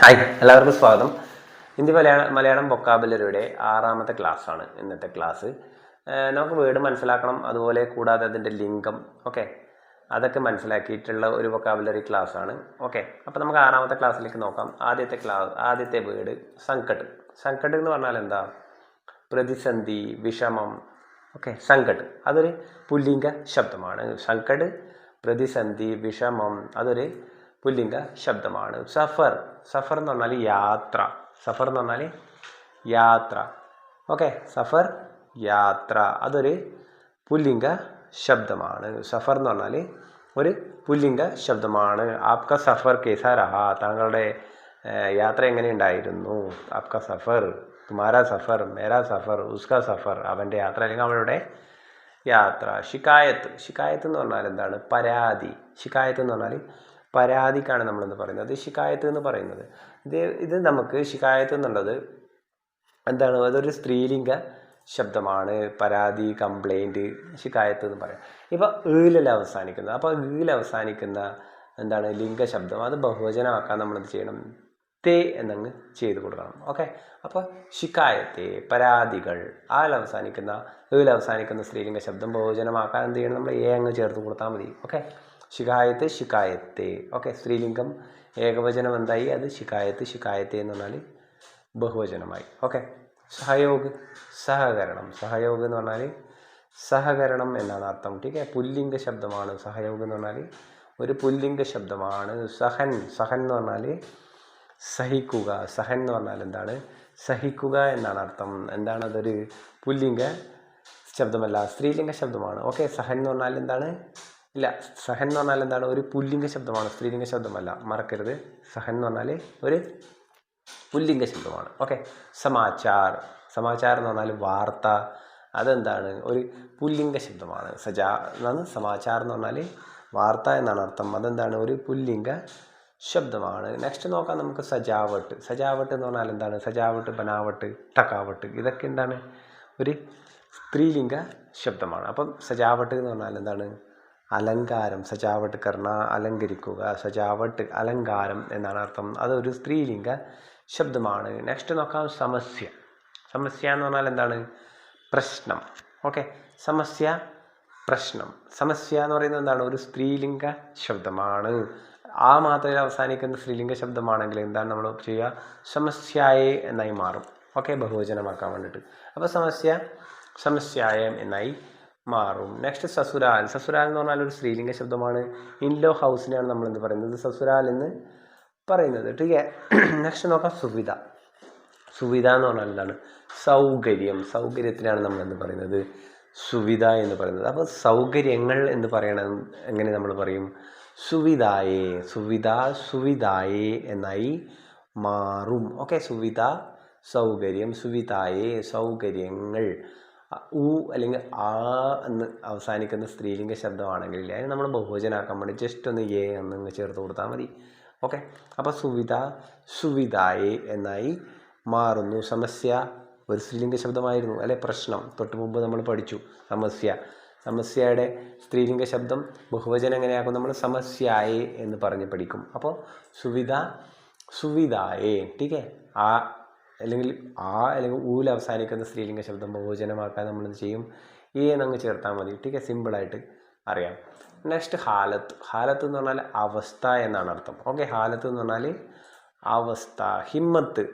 Hi എല്ലാവർക്കും സ്വാഗതം. ഹിന്ദി മലയാള മലയാളം വൊക്കാബുലറിയുടെ ആറാമത്തെ ക്ലാസ്സാണ് ഇന്നത്തെ ക്ലാസ്. നമുക്ക് വേർഡ് മനസ്സിലാക്കണം അതുപോലെ കൂടാതെ അതിന്റെ ലിംഗം ഓക്കെ അതൊക്കെ മനസ്സിലാക്കിയിട്ടുള്ള ഒരു വൊക്കാബുലറി ക്ലാസ്സാണ് ഓക്കെ അപ്പോൾ നമുക്ക് ആറാമത്തെ ക്ലാസ്സിലേക്ക് നോക്കാം. ആദ്യത്തെ ക്ലാസ് ആദ്യത്തെ വേർഡ് സങ്കട്ട്. സങ്കട്ട് എന്ന് പറഞ്ഞാൽ എന്താ? പ്രതിസന്ധി വിഷമം ഓക്കെ സങ്കട്ട്. അതൊരു പുല്ലിംഗ ശബ്ദമാണ്. സങ്കട് പ്രതിസന്ധി വിഷമം അതൊരു പുല്ലിംഗ ശബ്ദമാണ്. സഫർ സഫർ എന്ന് പറഞ്ഞാൽ യാത്ര. സഫർ എന്ന് പറഞ്ഞാൽ യാത്ര. ഓക്കെ സഫർ യാത്ര. അതൊരു പുല്ലിംഗ ശബ്ദമാണ്. സഫർ എന്ന് പറഞ്ഞാൽ ഒരു പുല്ലിംഗ ശബ്ദമാണ്. ആപ്ക സഫർ കേസാ രഹാ. താങ്കളുടെ യാത്ര എങ്ങനെയുണ്ടായിരുന്നു ആപ്ക സഫർ തുമാരാ സഫർ മേരാ സഫർ ഉസ്ക സഫർ അവന്റെ യാത്ര അല്ലെങ്കിൽ അവളുടെ യാത്ര. ഷിക്കായത്ത് ഷിക്കായത്ത് എന്ന് പറഞ്ഞാൽ എന്താണ്? പരാതി. ഷിക്കായത്ത് എന്ന് പറഞ്ഞാൽ പരാതിക്കാണ് നമ്മളെന്ന് പറയുന്നത്. ശിക്കായത്ത് എന്ന് പറയുന്നത്. ഇത് ഇത് നമുക്ക് ശിക്കായത്ത് എന്നുള്ളത് എന്താണ്? അതൊരു സ്ത്രീലിംഗ ശബ്ദമാണ്. പരാതി കംപ്ലൈന്റ് ശിക്കായത്ത് എന്ന് പറയാം. ഇപ്പോൾ ഈലല്ല അവസാനിക്കുന്നത് അപ്പോൾ ഈൽ അവസാനിക്കുന്ന എന്താണ്? ലിംഗ ശബ്ദം. അത് ബഹുവചനമാക്കാൻ നമ്മളത് ചെയ്യണം? തേ എന്നങ്ങ് ചെയ്ത് കൊടുക്കണം. ഓക്കെ? അപ്പോൾ ശിക്കായത്തെ പരാതികൾ ആൽ അവസാനിക്കുന്ന ഈൽ അവസാനിക്കുന്ന സ്ത്രീലിംഗ ശബ്ദം ബഹുവചനമാക്കാൻ എന്ത് ചെയ്യണം? നമ്മൾ ഏ അങ്ങ് ചേർത്ത് കൊടുത്താൽ മതി. ഓക്കെ? ശിക്കായത്ത് ശിക്കായത്തെ ഓക്കെ സ്ത്രീലിംഗം ഏകവചനം എന്തായി അത് ശിക്കായത്ത് ശിക്കായത്തെ എന്ന് പറഞ്ഞാൽ ബഹുവചനമായി. ഓക്കെ സഹയോഗ് സഹകരണം. സഹയോഗ് എന്ന് പറഞ്ഞാൽ സഹകരണം എന്നാണ് അർത്ഥം. ടീക്കെ പുല്ലിംഗ ശബ്ദമാണ് സഹയോഗ് എന്ന് പറഞ്ഞാൽ ഒരു പുല്ലിംഗ ശബ്ദമാണ്. സഹൻ സഹൻ എന്ന് പറഞ്ഞാൽ സഹിക്കുക. സഹൻ എന്ന് പറഞ്ഞാൽ എന്താണ്? സഹിക്കുക എന്നാണ് അർത്ഥം. എന്താണ് അതൊരു പുല്ലിംഗ ശബ്ദമല്ല സ്ത്രീലിംഗ ശബ്ദമാണ്. ഓക്കെ സഹൻ എന്ന് പറഞ്ഞാൽ എന്താണ്? ഇല്ല സഹൻ എന്ന് പറഞ്ഞാൽ എന്താണ്? ഒരു പുല്ലിംഗ ശബ്ദമാണ് സ്ത്രീലിംഗ ശബ്ദമല്ല. മറക്കരുത്. സഹൻ എന്ന് പറഞ്ഞാൽ ഒരു പുല്ലിംഗ ശബ്ദമാണ്. ഓക്കെ. സമാചാർ. സമാചാർ എന്ന് പറഞ്ഞാൽ വാർത്ത. അതെന്താണ്? ഒരു പുല്ലിംഗ ശബ്ദമാണ്. സജാ എന്നാണ് സമാചാർ എന്ന് പറഞ്ഞാൽ വാർത്ത എന്നാണ് അർത്ഥം. അതെന്താണ്? ഒരു പുല്ലിംഗ ശബ്ദമാണ്. നെക്സ്റ്റ് നോക്കാം നമുക്ക് സജാവട്ട്. സജാവട്ട് എന്ന് പറഞ്ഞാൽ എന്താണ്? സജാവട്ട് ബനാവട്ട് ടക്കാവട്ട് ഇതൊക്കെ എന്താണ്? ഒരു സ്ത്രീലിംഗ ശബ്ദമാണ്. അപ്പം സജാവട്ട് എന്ന് പറഞ്ഞാൽ എന്താണ്? അലങ്കാരം സജാവട്ട് കർണ അലങ്കരിക്കുക സജാവട്ട് അലങ്കാരം എന്നാണ് അർത്ഥം. അതൊരു സ്ത്രീലിംഗ ശബ്ദമാണ്. നെക്സ്റ്റ് നോക്കാം സമസ്യ. സമസ്യ എന്ന് പറഞ്ഞാൽ എന്താണ്? പ്രശ്നം. ഓക്കെ സമസ്യ പ്രശ്നം. സമസ്യ എന്ന് പറയുന്നത് എന്താണ്? ഒരു സ്ത്രീലിംഗ ശബ്ദമാണ്. ആ മാത്രയിൽ അവസാനിക്കുന്ന സ്ത്രീലിംഗ ശബ്ദമാണെങ്കിൽ എന്താണ് നമ്മൾ ചെയ്യുക? സമസ്യായെ എന്നായി മാറും. ഓക്കെ ബഹുവചനമാക്കാൻ വേണ്ടിയിട്ട്. അപ്പോൾ സമസ്യ സമസ്യായം എന്നായി മാറും. നെക്സ്റ്റ് സസുരാൽ. സസുരാൽ എന്ന് പറഞ്ഞാൽ ഒരു സ്ത്രീലിംഗ ശബ്ദമാണ്. ഇൻലോ ഹൗസിനെയാണ് നമ്മൾ എന്ത് പറയുന്നത്? സസുരാൽ എന്ന് പറയുന്നത്. ടീക്കെ നെക്സ്റ്റ് നോക്കാം. സുവിധ. സുവിധ എന്ന് പറഞ്ഞാൽ എന്താണ്? സൗകര്യം. സൗകര്യത്തിനാണ് നമ്മൾ എന്ത് പറയുന്നത്? സുവിധ എന്ന് പറയുന്നത്. അപ്പോൾ സൗകര്യങ്ങൾ എന്ന് പറയണം. എങ്ങനെ നമ്മൾ പറയും? സുവിധായേ. സുവിധ സുവിധായേ എന്നായി മാറും. ഓക്കെ സുവിധ സൗകര്യം. സുവിധായേ സൗകര്യങ്ങൾ. ഉ അല്ലെങ്കിൽ ആ എന്ന് അവസാനിക്കുന്ന സ്ത്രീലിംഗ ശബ്ദമാണെങ്കിൽ അതിന് നമ്മൾ ബഹുവചനാക്കാൻ വേണ്ടി ജസ്റ്റ് ഒന്ന് എ എന്ന് ചേർത്ത് കൊടുത്താൽ മതി. ഓക്കെ അപ്പോൾ സുവിധ സുവിധായേ എന്നായി മാറുന്നു. സമസ്യ ഒരു സ്ത്രീലിംഗ ശബ്ദമായിരുന്നു. അല്ലെ? പ്രശ്നം. തൊട്ട് മുമ്പ് നമ്മൾ പഠിച്ചു. സമസ്യ. സമസ്യയുടെ സ്ത്രീലിംഗ ശബ്ദം ബഹുവചനം എങ്ങനെയാക്കും? നമ്മൾ സമസ്യായേ എന്ന് പറഞ്ഞ് പഠിക്കും. അപ്പോൾ സുവിധ സുവിധായേ. ടീക്കേ ആ അല്ലെങ്കിൽ ആ അല്ലെങ്കിൽ ഊൽ അവസാനിക്കുന്ന സ്ത്രീലിംഗ ശബ്ദം ബഹുവചനമാക്കാൻ നമ്മൾ എന്ത് ചെയ്യും? ഏ എന്നങ്ങ് ചേർത്താൽ മതി. ടീക്കെ സിമ്പിളായിട്ട് അറിയാം. നെക്സ്റ്റ് ഹാലത്ത്. ഹാലത്ത് എന്ന് പറഞ്ഞാൽ അവസ്ഥ എന്നാണ് അർത്ഥം. ഓക്കെ ഹാലത്ത് എന്ന് പറഞ്ഞാൽ അവസ്ഥ ഹിമ്മത്ത്.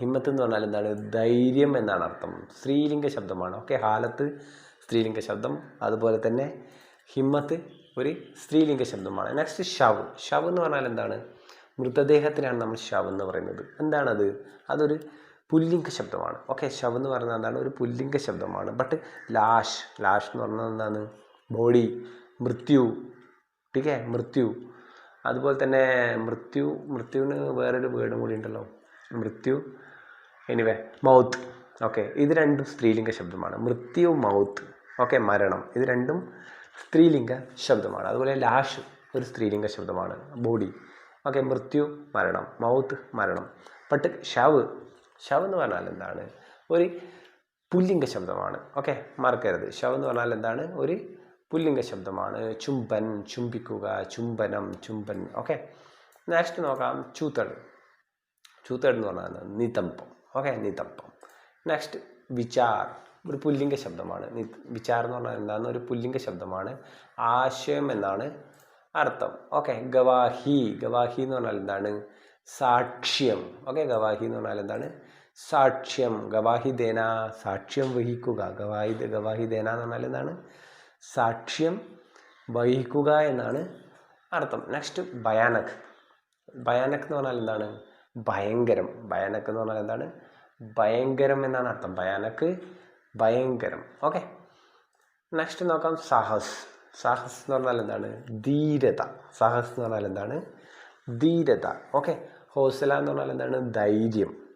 ഹിമ്മത്ത് എന്ന് പറഞ്ഞാൽ എന്താണ്? ധൈര്യം എന്നാണ് അർത്ഥം. സ്ത്രീലിംഗ ശബ്ദമാണ്. ഓക്കെ ഹാലത്ത് സ്ത്രീലിംഗ ശബ്ദം. അതുപോലെ തന്നെ ഹിമ്മത്ത് ഒരു സ്ത്രീലിംഗ ശബ്ദമാണ്. നെക്സ്റ്റ് ഷവ് ഷവ് എന്ന് പറഞ്ഞാൽ എന്താണ്? മൃതദേഹത്തിനാണ് നമ്മൾ ശവ് എന്ന് പറയുന്നത്. എന്താണത്? അതൊരു പുല്ലിംഗ ശബ്ദമാണ്. ഓക്കെ ശവ് എന്ന് പറയുന്നത് എന്താണ്? ഒരു പുല്ലിംഗ ശബ്ദമാണ്. ബട്ട് ലാഷ് ലാഷ് എന്ന് പറഞ്ഞാൽ എന്താണ്? ബോഡി മൃത്യു. ഠീക്ക് മൃത്യു. അതുപോലെ തന്നെ മൃത്യു മൃത്യുവിന് വേറൊരു വേർഡും കൂടി ഉണ്ടല്ലോ. മൃത്യു. എനിവേ മൗത്ത് ഓക്കെ ഇത് രണ്ടും സ്ത്രീലിംഗ ശബ്ദമാണ്. മൃത്യു മൗത്ത് ഓക്കെ മരണം. ഇത് രണ്ടും സ്ത്രീലിംഗ ശബ്ദമാണ്. അതുപോലെ ലാഷ് ഒരു സ്ത്രീലിംഗ ശബ്ദമാണ്. ബോഡി ഓക്കെ മൃത്യു മരണം മൗത്ത് മരണം. ബട്ട് ഷവ് ഷവ് എന്ന് പറഞ്ഞാൽ എന്താണ്? ഒരു പുല്ലിംഗ ശബ്ദമാണ്. ഓക്കെ മറക്കരുത്. ഷവ് എന്ന് പറഞ്ഞാൽ എന്താണ്? ഒരു പുല്ലിംഗ ശബ്ദമാണ്. ചുംബൻ ചുംബിക്കുക ചുംബനം ചുംബൻ. ഓക്കെ നെക്സ്റ്റ് നോക്കാം. ചൂത്തൾ ചൂത്തട് എന്ന് പറഞ്ഞാൽ നിതംപം. ഓക്കെ നിതംപം. നെക്സ്റ്റ് വിചാർ. ഒരു പുല്ലിംഗ ശബ്ദമാണ്. വിചാർ എന്ന് പറഞ്ഞാൽ എന്താണ്? ഒരു പുല്ലിംഗ ശബ്ദമാണ്. ആശയം എന്നാണ് അർത്ഥം. ഓക്കെ ഗവാഹി. ഗവാഹി എന്ന് പറഞ്ഞാൽ എന്താണ്? സാക്ഷ്യം. ഓക്കെ ഗവാഹി എന്ന് പറഞ്ഞാൽ എന്താണ്? സാക്ഷ്യം. ഗവാഹി ദേന സാക്ഷ്യം വഹിക്കുക. ഗവാഹി ഗവാഹി ദേന എന്ന് പറഞ്ഞാൽ എന്താണ്? സാക്ഷ്യം വഹിക്കുക എന്നാണ് അർത്ഥം. നെക്സ്റ്റ് ഭയാനക്. ഭയാനക് എന്ന് പറഞ്ഞാൽ എന്താണ്? ഭയങ്കരം. ഭയാനക് എന്ന് പറഞ്ഞാൽ എന്താണ്? ഭയങ്കരം എന്നാണ് അർത്ഥം. ഭയാനക് ഭയങ്കരം. ഓക്കെ. നെക്സ്റ്റ് നോക്കാം സാഹസ്. സാഹസ് എന്ന് പറഞ്ഞാൽ എന്താണ്? ധീരത. സാഹസ് എന്ന് പറഞ്ഞാൽ എന്താണ്? ധീരത. ഓക്കെ. ഹോസല എന്ന് പറഞ്ഞാൽ എന്താണ്? ധൈര്യം.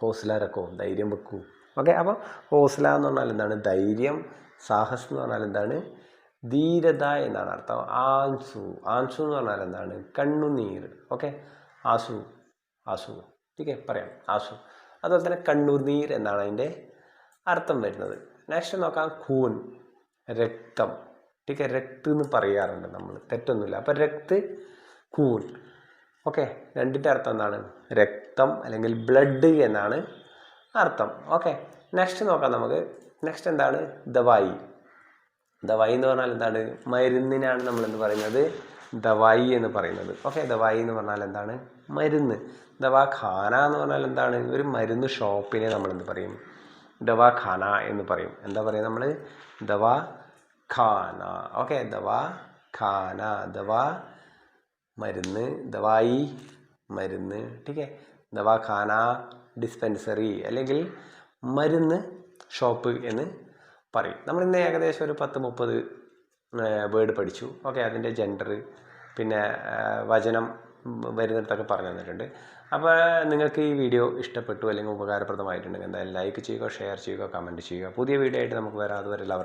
ഹോസല ഇറക്കോ ധൈര്യം വെക്കൂ. ഓക്കെ. അപ്പോൾ ഹോസല എന്ന് പറഞ്ഞാൽ എന്താണ്? ധൈര്യം. സാഹസ് എന്ന് പറഞ്ഞാൽ എന്താണ്? ധീരത എന്നാണ് അർത്ഥം. ആൻസു. ആൻസു എന്ന് പറഞ്ഞാൽ എന്താണ്? കണ്ണുനീർ. ഓക്കെ. ആസു. ആസു. ഓക്കെ പറയാം. ആസു. അതുപോലെ തന്നെ കണ്ണുനീർ എന്നാണ് അതിന്റെ അർത്ഥം വരുന്നത്. നെക്സ്റ്റ് നോക്കാം. ഖൂൻ രക്തം. ടീക്കെ രക്ത് എന്ന് പറയാറുണ്ട് നമ്മൾ. തെറ്റൊന്നുമില്ല. അപ്പം രക്ത് കൂൺ ഓക്കെ? രണ്ടിന്റെ അർത്ഥം എന്താണ്? രക്തം അല്ലെങ്കിൽ ബ്ലഡ് എന്നാണ് അർത്ഥം. ഓക്കെ? നെക്സ്റ്റ് നോക്കാം നമുക്ക്. നെക്സ്റ്റ് എന്താണ്? ദവായി ദവായി എന്ന് പറഞ്ഞാൽ എന്താണ്? മരുന്നിനാണ് നമ്മൾ എന്ത് പറയുന്നത്? ദവായി എന്ന് പറയുന്നത്. ഓക്കെ? ദവായി എന്ന് പറഞ്ഞാൽ എന്താണ്? മരുന്ന്. ദവാ ഖാന എന്ന് പറഞ്ഞാൽ എന്താണ്? ഒരു മരുന്ന് ഷോപ്പിനെ നമ്മൾ എന്ത് പറയും? ദവാഖാന എന്ന് പറയും. എന്താ പറയുക നമ്മൾ? ദവാ ഖാന. ഓക്കെ ദവാ. ഖാന ദവാ. മരുന്ന് ദവായി. മരുന്ന്. ടീക്കെ ദവാഖാന ഡിസ്പെൻസറി അല്ലെങ്കിൽ മരുന്ന് ഷോപ്പ് എന്ന് പറയും. നമ്മൾ ഇന്ന് ഏകദേശം ഒരു പത്ത് മുപ്പത് വേർഡ് പഠിച്ചു. ഓക്കെ അതിന്റെ ജെൻഡർ പിന്നെ വചനം വരുന്നിടത്തൊക്കെ പറഞ്ഞു തന്നിട്ടുണ്ട്. അപ്പോൾ നിങ്ങൾക്ക് ഈ വീഡിയോ ഇഷ്ടപ്പെട്ടു അല്ലെങ്കിൽ ഉപകാരപ്രദമായിട്ടുണ്ടെങ്കിൽ എന്തായാലും ലൈക്ക് ചെയ്യുക ഷെയർ ചെയ്യുക കമന്റ് ചെയ്യുക. പുതിയ വീഡിയോ ആയിട്ട് നമുക്ക് വരാം. അതുവരെ എല്ലാവർക്കും